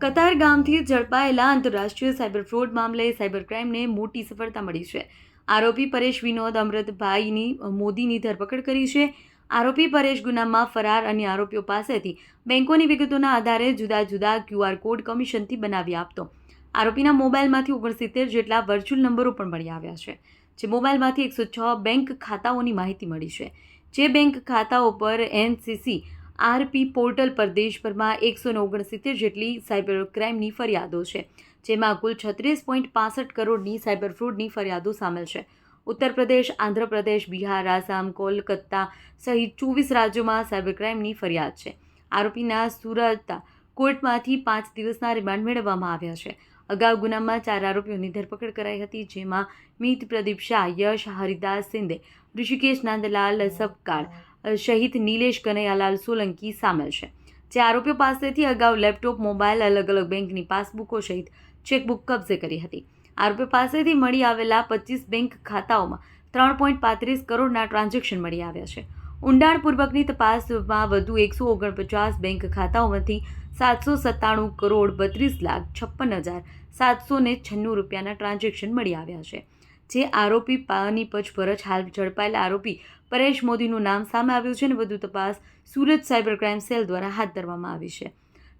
કતાર ગામથી ઝડપાયેલા આંતરરાષ્ટ્રીય સાયબર ફ્રોડ મામલે સાયબર ક્રાઇમને મોટી સફળતા મળી છે. આરોપી પરેશ વિનોદ, અમૃતભાઈની મોદીની ધરપકડ કરી છે. આરોપી પરેશ ગુનામાં ફરાર અન્ય આરોપીઓ પાસેથી બેંકોની વિગતોના આધારે જુદા જુદા ક્યુઆર કોડ કમિશનથી બનાવી આપતો. આરોપીના મોબાઈલમાંથી ઓગણસિત્તેર જેટલા વર્ચ્યુઅલ નંબરો પણ મળી આવ્યા છે, જે મોબાઈલમાંથી એકસો છ બેંક ખાતાઓની માહિતી મળી છે. જે બેંક ખાતાઓ પર એનસીસી આરપી પોર્ટલ પર દેશભરમાં એકસો ઓગણસિત્તેર જેટલી સાયબર ક્રાઇમની ફરિયાદો છે, જેમાં કુલ છત્રીસ પોઈન્ટ પાસઠ કરોડની સાયબર ફ્રોડની ફરિયાદો સામેલ છે. ઉત્તર પ્રદેશ આંધ્રપ્રદેશ બિહાર, આસામ, કોલકાતા સહિત ચોવીસ રાજ્યોમાં સાયબર ક્રાઇમની ફરિયાદ છે. આરોપીના સુરત કોર્ટમાંથી પાંચ દિવસના રિમાન્ડ મેળવવામાં આવ્યા છે. અગાઉ ગુનામાં ચાર આરોપીઓની ધરપકડ કરાઈ હતી, જેમાં મીત પ્રદીપ શાહ, યશ હરિદાસ સિંધે, ઋષિકેશ નાંદલાલ સબકાળ શહીદ નિલેશ કનૈયાલાલ સોલંકી સામેલ છે. જે આરોપીઓ પાસેથી અગાઉ લેપટોપ, મોબાઈલ, અલગ અલગ બેંકની પાસબુકો સહિત ચેકબુક કબજે કરી હતી. આરોપીઓ પાસેથી મળી આવેલા પચીસ બેંક ખાતાઓમાં ત્રણ પોઈન્ટ પાંત્રીસ કરોડના ટ્રાન્ઝેક્શન મળી આવ્યા છે. ઊંડાણપૂર્વકની તપાસમાં વધુ એકસો ઓગણપચાસ બેંક ખાતાઓમાંથી સાતસો સત્તાણું કરોડ બત્રીસ લાખ છપ્પન હજાર સાતસો છન્નું રૂપિયાના ટ્રાન્ઝેક્શન મળી આવ્યા છે. જે આરોપી પાની પછપરછ હાલ ઝડપાયેલા આરોપી પરેશ મોદીનું નામ સામે આવ્યું છે અને વધુ તપાસ સુરત સાયબર ક્રાઇમ સેલ દ્વારા હાથ ધરવામાં આવી છે.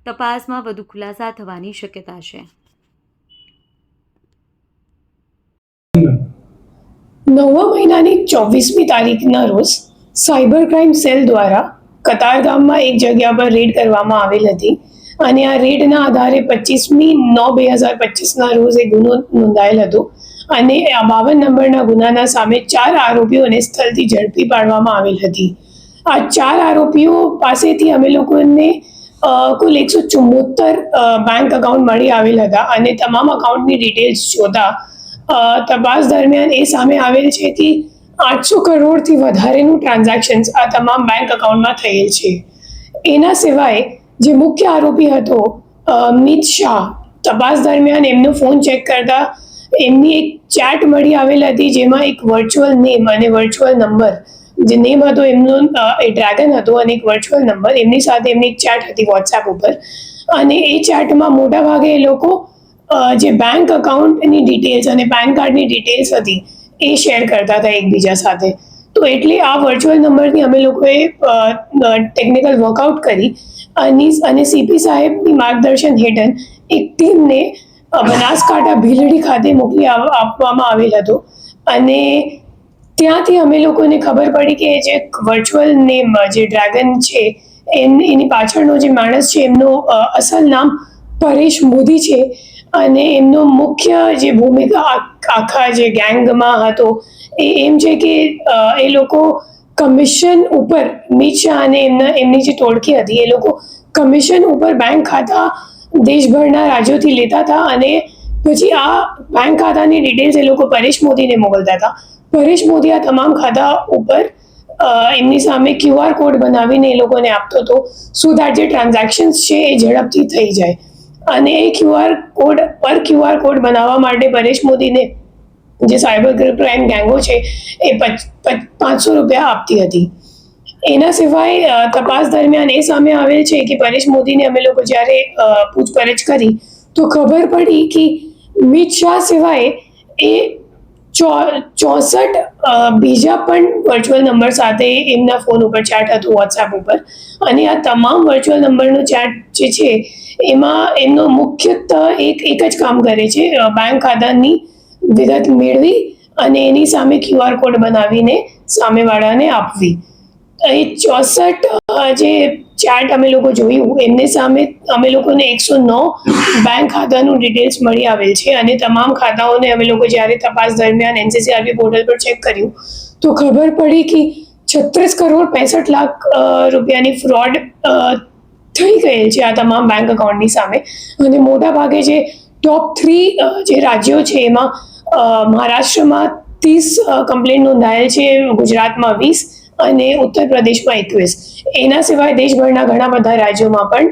તપાસમાં વધુ ખુલાસા થવાની શક્યતા છે. નવમા મહિનાની ચોવીસમી તારીખના રોજ સાયબર ક્રાઇમ સેલ દ્વારા કતારગામમાં એક જગ્યા પર રેડ કરવામાં આવેલ હતી. અને આ રેડના આધારે પચીસમી નવ બે હજાર પચીસના રોજ એ ગુનો નોંધાયેલ હતો. અને આ બાવન નંબરના ગુનાના સામે ચાર આરોપીઓને સ્થળથી ઝડપી પાડવામાં આવેલ હતી. આ ચાર આરોપીઓ પાસેથી અમે લોકોને કુલ એકસો ચુમ્મોતર બેંક અકાઉન્ટ મળી આવેલ હતા અને તમામ અકાઉન્ટની ડિટેલ્સ જોતા તપાસ દરમિયાન એ સામે આવેલ છે કે આઠસો કરોડથી વધારેનું ટ્રાન્ઝેક્શન્સ આ તમામ બેંક અકાઉન્ટમાં થયેલ છે. એના સિવાય જે મુખ્ય આરોપી હતો અમિત શાહ. તપાસ દરમિયાન એમનો ફોન ચેક કરતા એમની એક ચેટ મળી આવેલ હતી, જેમાં એક વર્ચ્યુઅલ નેમ અને વર્ચ્યુઅલ નંબર જે નેમ હતો એમનો એ ડ્રેગન હતો અને એક વર્ચ્યુઅલ નંબર એમની સાથે એમની એક ચેટ હતી વોટ્સએપ ઉપર. અને એ ચેટમાં મોટા ભાગે એ લોકો જે બેંક અકાઉન્ટની ડિટેલ્સ અને પેન કાર્ડની ડિટેલ્સ હતી, એ શેર કરતા હતા એકબીજા સાથે. તો એટલે આ વર્ચ્યુઅલ નંબરની અમે લોકોએ ટેકનિકલ વર્કઆઉટ કરી. અને અને સીપી સાહેબની માર્ગદર્શન હેઠળ એક ટીમને બનાસકાંઠા ભીલડી ખાતે મોકલી આપવામાં આવેલ હતો. અને ત્યાંથી અમે લોકોને ખબર પડી કે જે વર્ચ્યુઅલ નેમ જે ડ્રેગન છે એની પાછળનો જે માણસ છે, એમનું અસલ નામ પરેશ મોદી છે. અને એમનો મુખ્ય જે ભૂમિકા આખા જે ગેંગમાં હતો, એ એમ છે કે એ લોકો કમિશન ઉપર મિત શાહ અને એમના, એમની જે ટોળકી હતી, એ લોકો કમિશન ઉપર બેંક ખાતા દેશભરના રાજ્યોથી લેતા હતા અને પછી આ બેંક ખાતાની ડિટેલ્સ એ લોકો પરેશ મોદીને મોકલતા હતા. પરેશ મોદી આ તમામ ખાતા ઉપર એમની સામે ક્યુઆર કોડ બનાવીને એ લોકોને આપતો હતો સો દેટ જે ટ્રાન્ઝેક્શન્સ છે એ ઝડપથી થઈ જાય. અને એ ક્યુઆર કોડ પર ક્યુઆર કોડ બનાવવા માટે પરેશ મોદીને જે સાયબર ક્રાઇમ ગેંગો છે, એ પચ- પચ- પાંચસો રૂપિયા આપતી હતી. એના સિવાય તપાસ દરમિયાન એ સામે આવેલ છે કે પરેશ મોદીને અમે લોકો જ્યારે પૂછપરછ કરી, તો ખબર પડી કે મિત શાહ સિવાય એ ચોસઠ બીજા પણ વર્ચ્યુઅલ નંબર સાથે એમના ફોન ઉપર ચેટ હતું વોટ્સએપ ઉપર. અને આ તમામ વર્ચ્યુઅલ નંબરનો ચેટ જે છે, એમાં એમનો મુખ્યત્વ એક એક જ કામ કરે છે બેંક ખાતાની વિગત મેળવી અને એની સામે ક્યુઆર કોડ બનાવીને સામેવાળાને આપવી. એ ચોસઠ જે ચાર્ટ અમે લોકો જોયું, એમને સામે અમે લોકોને એકસો નવ બેંક ખાતાનું ડિટેલ્સ મળી આવેલ છે અને તમામ ખાતાઓને અમે લોકો જ્યારે તપાસ દરમિયાન એનસીસીઆરબી પોર્ટલ પર ચેક કર્યું, તો ખબર પડી કે છત્રીસ કરોડ પેસઠ લાખ રૂપિયાની ફ્રોડ થઈ ગયેલ છે આ તમામ બેંક અકાઉન્ટની સામે. અને મોટા ભાગે જે ટોપ થ્રી જે રાજ્યો છે એમાં મહારાષ્ટ્રમાં ત્રીસ કમ્પ્લેન નોંધાયેલ છે ગુજરાતમાં વીસ અને ઉત્તર પ્રદેશમાં એકવીસ. એના સિવાય દેશભરના ઘણા બધા રાજ્યોમાં પણ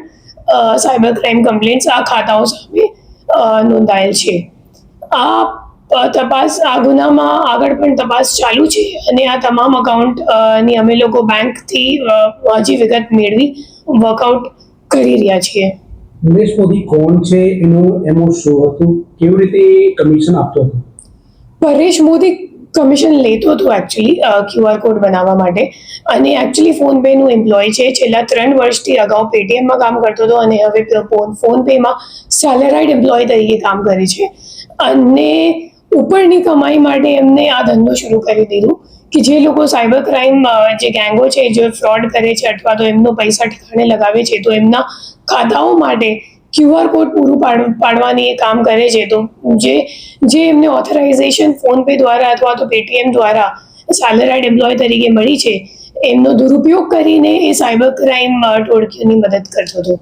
સાયબર ક્રાઇમ કમ્પ્લેન્ટ્સ આ ખાતાઓ સામે નોંધાયેલ છે. આ તપાસ, આ ગુનામાં આગળ પણ તપાસ ચાલુ છે અને આ તમામ અકાઉન્ટની અમે લોકો બેંકથી હજી વિગત મેળવી વર્કઆઉટ કરી રહ્યા છીએ. નરેશ મોદી કોણ છે? એનું એમો શું હતું? કેવી રીતે કમિશન આપતો હતો? પરેશ મોદી કમિશન લેતો હતું એકચ્યુઅલી ક્યુઆર કોડ બનાવવા માટે. અને એકચ્યુઅલી ફોનપેનું એમ્પ્લોય છે. છેલ્લા ત્રણ વર્ષથી અગાઉ પેટીએમમાં કામ કરતો હતો અને હવે ફોનપેમાં સેલેરાઇડ એમ્પ્લોય તરીકે કામ કરે છે. અને ઉપરની કમાઈ માટે એમને આ ધંધો શરૂ કરી દીધું. કે જે લોકો સાયબર ક્રાઇમ જે ગેંગો છે, જે ફ્રોડ કરે છે અથવા તો એમનો પૈસા ઠેકાણે લગાવે છે, તો એમના ખાતાઓ માટે ક્યુઆર કોડ પૂરું પાડ, પાડવાની એ કામ કરે છે. તો જે જે એમને ઓથોરાઇઝેશન ફોનપે દ્વારા અથવા તો પેટીએમ દ્વારા સેલરાઇડ એમ્પ્લોય તરીકે મળી છે, એમનો દુરુપયોગ કરીને એ સાયબર ક્રાઇમ ટોળકીઓની મદદ કરતો હતો.